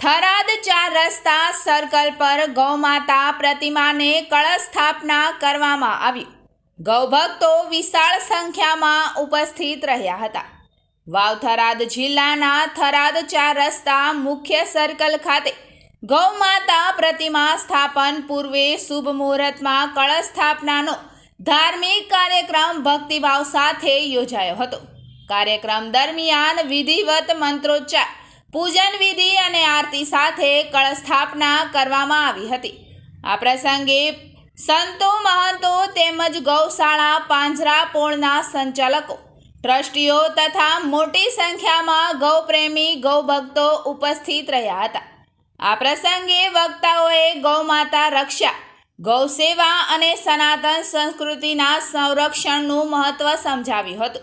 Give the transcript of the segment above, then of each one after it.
થરાદ ચાર રસ્તા સર્કલ પર ગૌમાતા પ્રતિમાને કળશ સ્થાપના કરવામાં આવી. ગૌભક્તો વિશાળ સંખ્યામાં ઉપસ્થિત રહ્યા હતા. વાવ થરાદ જિલ્લાના થરાદ ચાર રસ્તા મુખ્ય સર્કલ ખાતે ગૌમાતા પ્રતિમા સ્થાપન પૂર્વે શુભ મુહૂર્તમાં કળશ સ્થાપનાનો ધાર્મિક કાર્યક્રમ ભક્તિભાવ સાથે યોજાયો હતો. કાર્યક્રમ દરમિયાન વિધિવત મંત્રોચ્ચાર પૂજન વિધિ અને આરતી સાથે કળશ સ્થાપના કરવામાં આવી હતી. આ પ્રસંગે સંતો મહંતો તેમજ ગૌશાળા પાંજરાપોળના સંચાલકો, ટ્રસ્ટીઓ તથા મોટી સંખ્યામાં ગૌપ્રેમી ગૌભક્તો ઉપસ્થિત રહ્યા હતા. આ પ્રસંગે વક્તાઓએ ગૌમાતા રક્ષા, ગૌસેવા અને સનાતન સંસ્કૃતિના સંરક્ષણનું મહત્વ સમજાવ્યું હતું.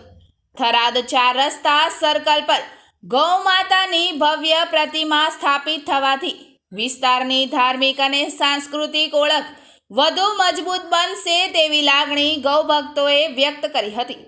થરાદ ચાર રસ્તા સર્કલ પર ગૌમાતાની ભવ્ય પ્રતિમા સ્થાપિત થવાથી વિસ્તારની ધાર્મિક અને સાંસ્કૃતિક ઓળખ વધુ મજબૂત બનશે તેવી લાગણી ગૌભક્તોએ વ્યક્ત કરી હતી.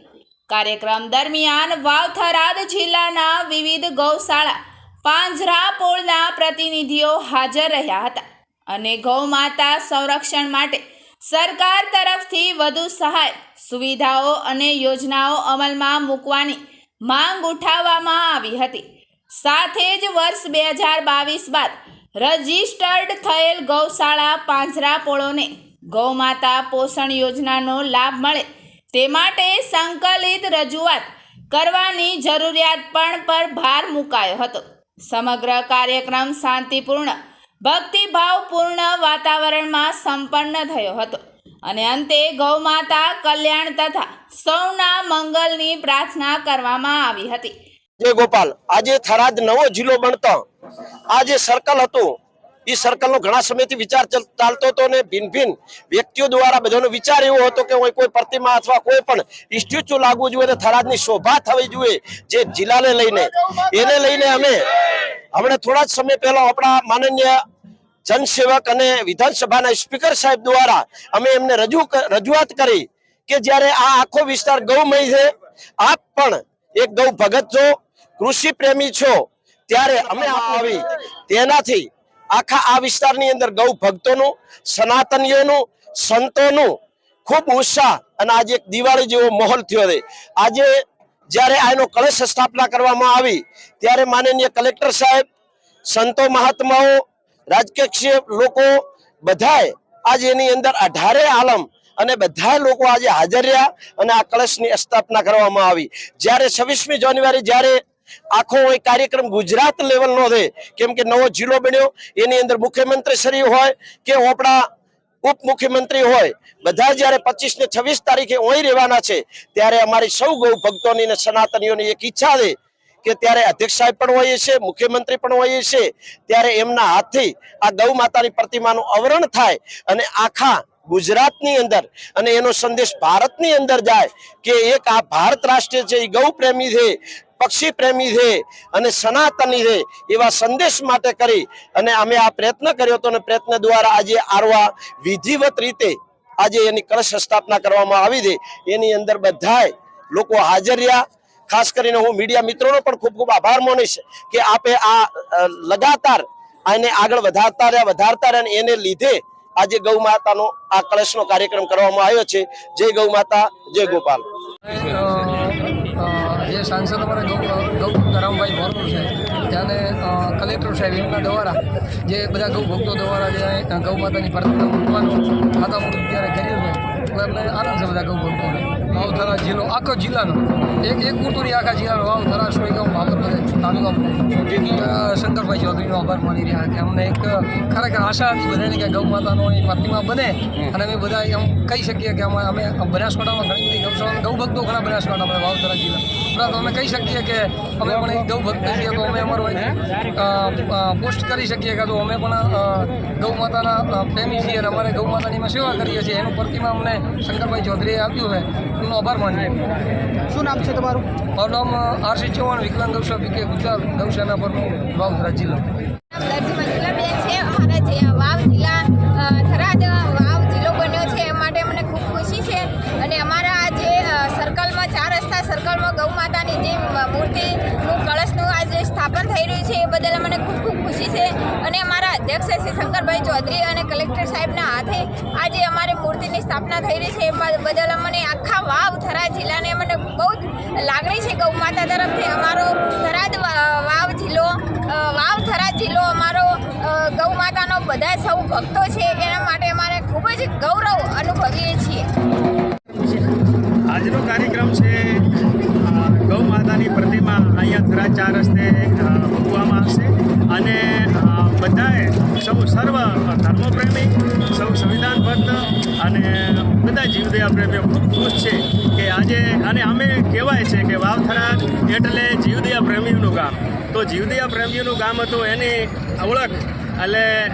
કાર્યક્રમ દરમિયાન વાવથરાદ જિલ્લાના વિવિધ ગૌશાળા પાંજરાપોળના પ્રતિનિધિઓ હાજર રહ્યા હતા અને ગૌમાતા સંરક્ષણ માટે સરકાર તરફથી વધુ સહાય, સુવિધાઓ અને યોજનાઓ અમલમાં મૂકવાની માંગ ઉઠાવવામાં આવી હતી. સાથે જ વર્ષ બે હજાર બાવીસ બાદ રજિસ્ટર્ડ થયેલ ગૌશાળા પાંજરાપોળોને ગૌમાતા પોષણ યોજનાનો લાભ મળે તે માટે સંકલિત રજૂઆત કરવાની જરૂરિયાત પણ પર ભાર મુકાયો હતો. સમગ્ર કાર્યક્રમ શાંતિપૂર્ણ, ભક્તિભાવપૂર્ણ વાતાવરણમાં સંપન્ન થયો હતો. અને અંતે ગૌમાતા કલ્યાણ તથા સૌના મંગલની પ્રાર્થના કરવામાં આવી હતી. જય ગોપાલ. આજે થરાદ નવો જિલ્લો બનતો. આ જે સર્કલ હતું એ સર્કલનો ઘણા સમયથી વિચાર ચાલતો હતો ને ભિન્ન ભિન્ન વ્યક્તિઓ દ્વારા બધાનો વિચાર એવો હતો કે કોઈ પ્રતિમા અથવા કોઈ પણ સ્ટેચ્યુ લાગવું જોઈએ અને થરાદની શોભા થવી જોઈએ જે જિલ્લાને લઈને. એને લઈને અમે હમણાં થોડા જ સમય પહેલા આપણા માનનીય જનસેવક અને વિધાનસભાના સ્પીકર સાહેબ દ્વારા અમે એમને રજૂ રજૂઆત કરી કે જ્યારે આ આખો વિસ્તાર ગૌમય છે, આપ પણ એક ગૌ ભગત છો, કૃષિ પ્રેમી છો, ત્યારે અમે આવી તેનાથી આખા આ વિસ્તારની અંદર ગૌ ભક્તોનું, સનાતનીઓનું, સંતોનું ખૂબ ઉત્સાહ અને આજે એક દિવાળી જેવો માહોલ થયો છે. આજે જ્યારે આનો કળશ સ્થાપના કરવામાં આવી, ત્યારે માનનીય કલેક્ટર સાહેબ, સંતો મહાત્માઓ રાજકીય લોકો બધાએ આજ એની અંદર અઢારે આલમ અને બધા લોકો આજે હાજર રહ્યા અને આ કળશની સ્થાપના કરવામાં આવી. જ્યારે છવ્વીસમી જાન્યુઆરી જ્યારે આખો એ કાર્યક્રમ ગુજરાત લેવલનો છે કેમ કે નવો જિલ્લો બન્યો, એની અંદર મુખ્યમંત્રી શ્રી હોય કે આપણા ઉપમુખ્યમંત્રી હોય, બધા જ્યારે પચીસ ને છવ્વીસ તારીખે અહીં રહેવાના છે, ત્યારે અમારી સૌ ગૌ ભક્તોની ને સનાતનીઓની એક ઈચ્છા છે કે ત્યારે અધ્યક્ષ સાહેબ પણ હોઈએ છે, મુખ્યમંત્રી પણ હોઈએ છે, ત્યારે એમના હાથથી આ ગૌ માતાની પ્રતિમાનું અવરણ થાય અને આખા ગુજરાતની અંદર અને એનો સંદેશ ભારતની અંદર જાય કે એક આ ભારત રાષ્ટ્ર છે, એ ગૌ પ્રેમી છે, પક્ષી પ્રેમી છે અને સનાતની છે, એવા સંદેશ માટે કરી અને અમે આ પ્રયત્ન કર્યો હતો અને પ્રયત્ન દ્વારા આજે આરવા વિધિવત રીતે આજે એની કળશ સ્થાપના કરવામાં આવી છે. એની અંદર બધાય લોકો હાજર રહ્યા ખાસ કરીને હું મીડિયા મિત્રોનો પણ ખૂબ ખૂબ આભાર માનીશ કે આપે આ લગાતાર આને આગળ વધારતા રહ્યા વધારતા રહ્યા એને લીધે આજે ગૌ માતાનો આ કળશનો કાર્યક્રમ કરવામાં આવ્યો છે. જય ગૌ માતા, જય ગોપાલ. જે સાંસદ અમારે ગૌ ધરામભાઈ રામભાઈ છે, ત્યાંને કલેક્ટર સાહેબ એમના દ્વારા જે બધા ગૌ ભક્તો દ્વારા જે ગૌ માતાની પ્રાર્થના મૂકવાનું ખાતા મૂકી ત્યારે છે એટલે આનંદ છે બધા ગૌ ભક્તોને. વાવથરા જિલ્લો આખો જિલ્લાનો. એક એક પૂરતું આખા જિલ્લાનો વાવથરા સોયગામ બાબત તાલુકા શંકરભાઈ ચૌધરીનો આભાર માની રહ્યા કે અમને એક ખરેખર આશા હતી બધાને કે ગૌ માતાનો એ પ્રતિમા બને. અને અમે બધા એમ કહી શકીએ કે અમે અમે બનાસકાંઠામાં ઘણી બધી ગૌશાળા ગૌ ભક્તો ઘણા બનાસકાંઠામાં વાવથરા જિલ્લા. ઉપરાંત અમે કહી શકીએ કે અમે પણ એક ગૌ ભક્ત છીએ તો અમે અમારો એક પોસ્ટ કરી શકીએ કે તો અમે પણ ગૌ માતાના પ્રેમી છીએ અને અમારે ગૌ માતાની સેવા કરીએ છીએ. એનું પ્રતિમા અમને શંકરભાઈ ચૌધરીએ આપ્યું છે. એમનો આભાર માનીએ. શું નામ છે તમારું? મારું નામ આરસી ચૌહાણ વિકલાંગ ગૌશાળા પીકે ગુજરાત ગૌશાળા પરનો વાવધરા જિલ્લો છે અમારા જે વાવ જિલ્લા થરાદ વાવ જિલ્લો. બન્યો છે એ માટે મને ખૂબ ખુશી છે અને અમારા આ જે સર્કલમાં ચાર રસ્તા સર્કલમાં ગૌ માતાની જે મૂર્તિનું કળશનું આજે સ્થાપન થઈ રહ્યું છે એ બદલ મને ખૂબ ખૂબ ખુશી છે. શ્રી શંકરભાઈ ચૌધરી અને કલેક્ટર સાહેબના હાથે આજે અમારી મૂર્તિની સ્થાપના થઈ રહી છે. એ બદ- બદલ અમને આખા વાવ થરાદ જિલ્લાને મને બહુ જ લાગણી છે ગૌ માતા તરફથી. અમારો થરાદ વાવ જિલ્લો વાવ થરાદ જિલ્લો અમારો ગૌ માતાનો બધા સૌ ભક્તો છે. એના માટે અમારે ખૂબ જ ગૌરવ અનુભવીએ છીએ. આજનો કાર્યક્રમ છે ગૌ માતાની પ્રતિમા. અહીંયા થરા ચાર રસ્તે મૂકવામાં આવશે. અને બધાએ સૌ સર્વ ધર્મપ્રેમી, સૌ સંવિધાન ભક્ત અને બધા જીવદયા પ્રેમીઓ ખૂબ ખુશ છે કે આજે અને અમે કહેવાય છે કે વાવથરા એટલે જીવદયા પ્રેમીઓનું ગામ. તો જીવદયા પ્રેમીઓનું ગામ હતું એની ઓળખ એટલે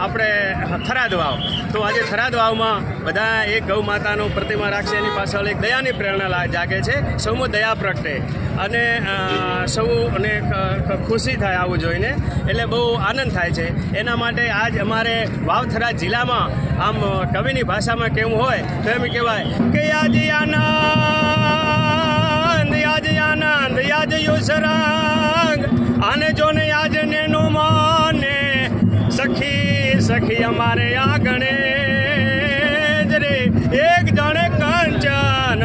આપણે થરાદ વાવ તો આજે થરાદ વાવમાં બધા એક ગૌ માતાનું પ્રતિમા રાખશે, એની પાછળ એક દયાની પ્રેરણા જાગે છે. સૌમાં દયા પ્રગટે. અને સૌ ખ- ખુશી થાય આવું જોઈને. એટલે બહુ આનંદ થાય છે. એના માટે આજ અમારે વાવથરા જિલ્લામાં આમ કવિની ભાષામાં કેવું હોય, તો એમ કહેવાય કે આજે આનંદ આજે આનંદ આજે યુસરાંગ સખી અમારે આગણે.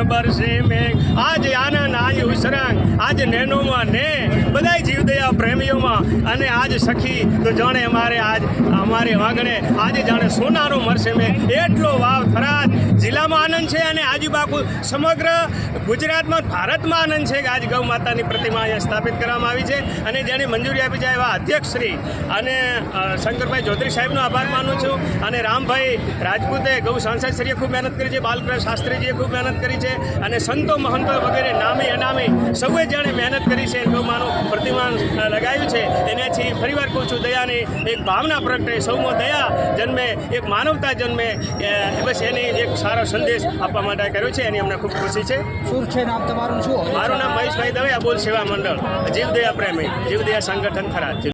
બરસે મેઘ આજ આનંદ આજ ઉસરંગ. આજ નેનોમાં ને. બધાય જીવદયા પ્રેમીઓમાં. અને આજ સખી, તો જાણે અમારે આજ, અમારે વાગણે. આજે જાણે સોનારો મળશે મેં. એટલો વાવ થરાદ. જિલ્લામાં આનંદ છે અને આજુબાજુ સમગ્ર ગુજરાતમાં, ભારતમાં આનંદ છે કે આજ ગૌ માતાની પ્રતિમા અહીંયા સ્થાપિત કરવામાં આવી છે. અને જેની મંજૂરી આપી છે એવા અધ્યક્ષ શ્રી અને શંકરભાઈ ચૌધરી સાહેબનો આભાર માનું છું. અને રામભાઈ રાજપૂતે ગૌ સાંસદ શ્રીએ ખૂબ મહેનત કરી છે. બાલકૃષ્ણ શાસ્ત્રીજીએ ખૂબ મહેનત કરી છે. અને સંતો મહંતો વગેરે નામી અનામી સૌએ જાણે મહેનત કરી છે ગૌ પ્રતિમાન લગાવ્યું છે. એનાથી ફરીવાર કહું છું દયાની એક ભાવના પ્રગટે. સૌમાં દયા જન્મે એક માનવતા જન્મે. બસ એની એક સારો સંદેશ આપવા માટે કર્યો છે. એની અમને ખૂબ ખુશી છે. શું છે નામ તમારું? શું? મારું નામ મહેશભાઈ દવે બોલ સેવા મંડળ. જીવદયા પ્રેમી જીવદયા સંગઠન ખરાજ.